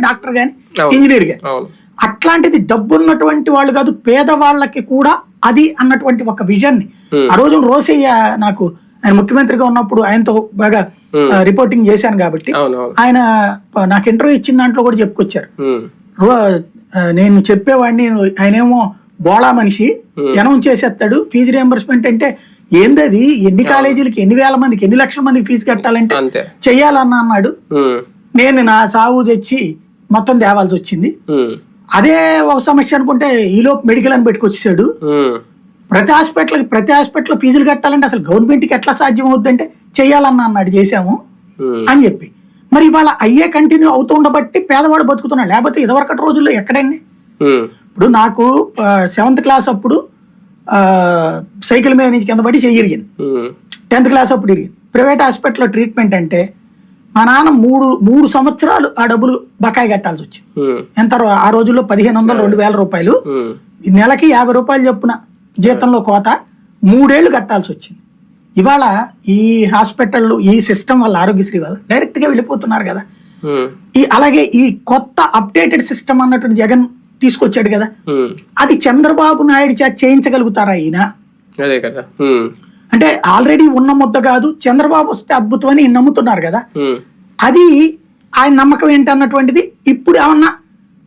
అవసరమే డాక్టర్ అవును. ఇంజనీర్ అవును. అట్లాంటిది డబ్బు ఉన్నటువంటి వాళ్ళు కాదు పేదవాళ్ళకి కూడా అది అన్నటువంటి ఒక విజన్ని ఆ రోజు రోసయ్య నాకు ఆయన ముఖ్యమంత్రిగా ఉన్నప్పుడు ఆయనతో బాగా రిపోర్టింగ్ చేశాను కాబట్టి ఆయన నాకు ఇంటర్వ్యూ ఇచ్చిన దాంట్లో కూడా చెప్పుకొచ్చారు. నేను చెప్పేవాడిని ఆయనేమో బోళా మనిషి అనౌన్స్ చేసేస్తాడు. ఫీజు రియంబర్స్మెంట్ అంటే ఏందది? ఎన్ని కాలేజీలకి ఎన్ని వేల మందికి ఎన్ని లక్షల మందికి ఫీజు కట్టాలంటే చెయ్యాలన్న అన్నాడు. నేను నా సాగు తెచ్చి మొత్తం తేవాల్సి వచ్చింది. అదే ఒక సమస్య అనుకుంటే ఈలోపు మెడికల్ అని పెట్టుకొచ్చేసాడు. ప్రతి హాస్పిటల్కి ప్రతి హాస్పిటల్ ఫీజులు కట్టాలంటే అసలు గవర్నమెంట్కి ఎట్లా సాధ్యం అవుద్దంటే చెయ్యాలన్న అన్నాడు చేసాము ఉమ్, అని చెప్పి. మరి ఇవాళ అయ్యే కంటిన్యూ అవుతుండబట్టి పేదవాడు బతుకుతున్నాడు. లేకపోతే ఇదివరకటి రోజుల్లో ఎక్కడండి? ఇప్పుడు నాకు సెవెంత్ క్లాస్ అప్పుడు సైకిల్ మీద నుంచి కింద పడి చెయ్యి ఇరిగింది. టెన్త్ క్లాస్ అప్పుడు ఇరిగింది. ప్రైవేట్ హాస్పిటల్లో ట్రీట్మెంట్ అంటే మా నాన్న మూడు మూడు సంవత్సరాలు ఆ డబ్బులు బకాయి కట్టాల్సి వచ్చింది. ఎంత ఆ రోజుల్లో పదిహేను వందలు రెండు వేల రూపాయలు. నెలకి యాభై రూపాయలు చొప్పున జీతంలో కోత మూడేళ్ళు కట్టాల్సి వచ్చింది. ఇవాళ ఈ హాస్పిటల్ ఈ సిస్టమ్ వల్ల ఆరోగ్యశ్రీ వల్ల డైరెక్ట్గా వెళ్ళిపోతున్నారు కదా. ఈ అలాగే ఈ కొత్త అప్డేటెడ్ సిస్టమ్ అన్నటువంటి జగన్ తీసుకొచ్చాడు కదా. అది చంద్రబాబు నాయుడు చేయించగలుగుతారా ఈయన? అదే కదా. అంటే ఆల్రెడీ ఉన్న ముద్ద కాదు చంద్రబాబు వస్తే అద్భుతం అని నమ్ముతున్నారు కదా. అది ఆయన నమ్మకం ఏంటన్నటువంటిది ఇప్పుడు ఏమన్నా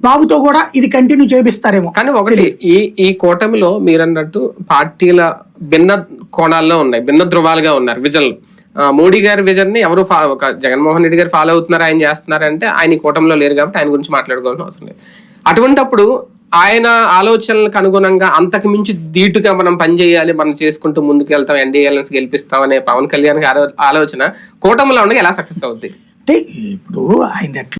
బాబుతో కూడా ఇది కంటిన్యూ చేపిస్తారేమో. కానీ ఒకటి ఈ ఈ కూటమిలో మీరన్నట్టు పార్టీల భిన్న కోణాల్లో ఉన్నాయి భిన్న ధృవాలుగా ఉన్నారు విజన్లు మోడీ గారి విజన్ని ఎవరు జగన్మోహన్ రెడ్డి గారు ఫాలో అవుతున్నారు ఆయన చేస్తున్నారు అంటే ఆయన ఈ కూటమిలో లేరు కాబట్టి ఆయన గురించి మాట్లాడుకోవాల్సిన అవసరం లేదు. అటువంటప్పుడు ఆయన ఆలోచనలకు అనుగుణంగా అంతకు మించి ధీటుగా మనం పనిచేయాలి మనం చేసుకుంటూ ముందుకు వెళ్తాం ఎన్డీఎల్ఎన్స్ గెలిపిస్తాం అనే పవన్ కళ్యాణ్ గారి ఆలోచన కూటమిలో ఉండగా ఎలా సక్సెస్ అవుద్ది? అంటే ఇప్పుడు ఆయన